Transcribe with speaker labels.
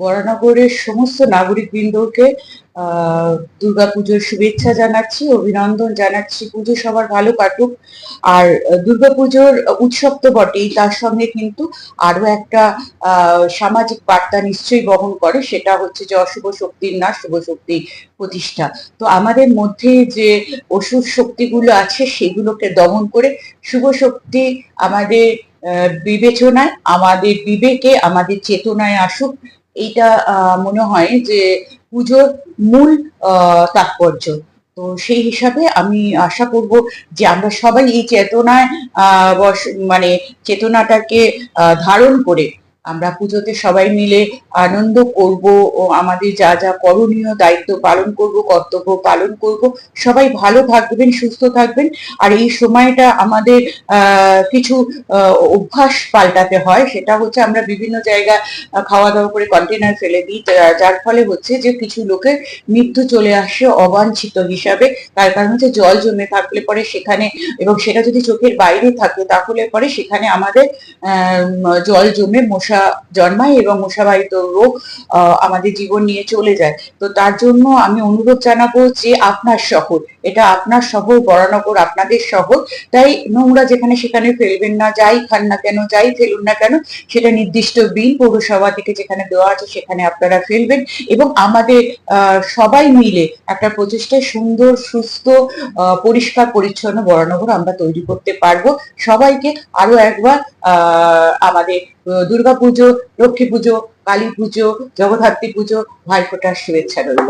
Speaker 1: বরানগরের সমস্ত নাগরিকবৃন্দকে আহ, দুর্গাপুজোর শুভেচ্ছা জানাচ্ছি অভিনন্দন জানাচ্ছি। পুজো সবার ভালো কাটুক। আর দুর্গাপুজোর উৎসব তো বটেই তার সঙ্গে কিন্তু আরও একটা সামাজিক বার্তা নিশ্চয়ই বহন করে সেটা হচ্ছে যে অশুভ শক্তির না শুভ শক্তির প্রতিষ্ঠা। তো আমাদের মধ্যে যে অসুর শক্তিগুলো আছে সেগুলোকে দমন করে শুভ শক্তি আমাদের বিবেচনায়, আমাদের বিবেকে, আমাদের চেতনায় আসুক, এইটা মনে হয় যে পুজোর মূল তাৎপর্য। তো সেই হিসাবে আমি আশা করব যে আমরা সবাই এই চেতনায় মানে চেতনাটাকে ধারণ করে আমরা পুজোতে সবাই মিলে আনন্দ করব ও আমাদের যা যা করণীয় দায়িত্ব পালন করব, কর্তব্য পালন করব, সবাই ভালো থাকবেন, সুস্থ থাকবেন। আর এই সময়টা আমাদের কিছু অভ্যাস পাল্টাতে হয়। সেটা হচ্ছে আমরা বিভিন্ন জায়গা খাওয়া দাওয়া করে কন্টেনার ফেলে দিই। যার ফলে হচ্ছে যে কিছু লোকের মৃত্যু চলে আসে অবাঞ্ছিত হিসাবে। তার কারণ হচ্ছে জল জমে থাকলে পরে সেখানে এবং সেটা যদি চোখের বাইরে থাকে তাহলে পরে সেখানে আমাদের জল জমে মশা জন্মায় এবং মশাবাহিত রোগ আমাদের জীবন নিয়ে চলে যায়। তো তার জন্য আমি অনুরোধ জানাব যে আপনার শহর এটা আপনার শহর বরানগর আপনাদের শহর তাই নোংরা যেখানে সেখানে ফেলবেন না, যাই খান না কেন, যাই ফেলুন না কেন, সেটা নির্দিষ্ট বিল পৌরসভা থেকে যেখানে দেওয়া আছে সেখানে আপনারা ফেলবেন এবং আমাদের সবাই মিলে একটা প্রচেষ্টায় সুন্দর, সুস্থ পরিষ্কার, পরিচ্ছন্ন বরানগর আমরা তৈরি করতে পারব। সবাইকে আরও একবার আমাদের দুর্গাপুজো, লক্ষ্মী পুজো, কালী পুজো, জগদ্ধাত্রী পুজো, ভাইফোঁটার শুভেচ্ছা রইল।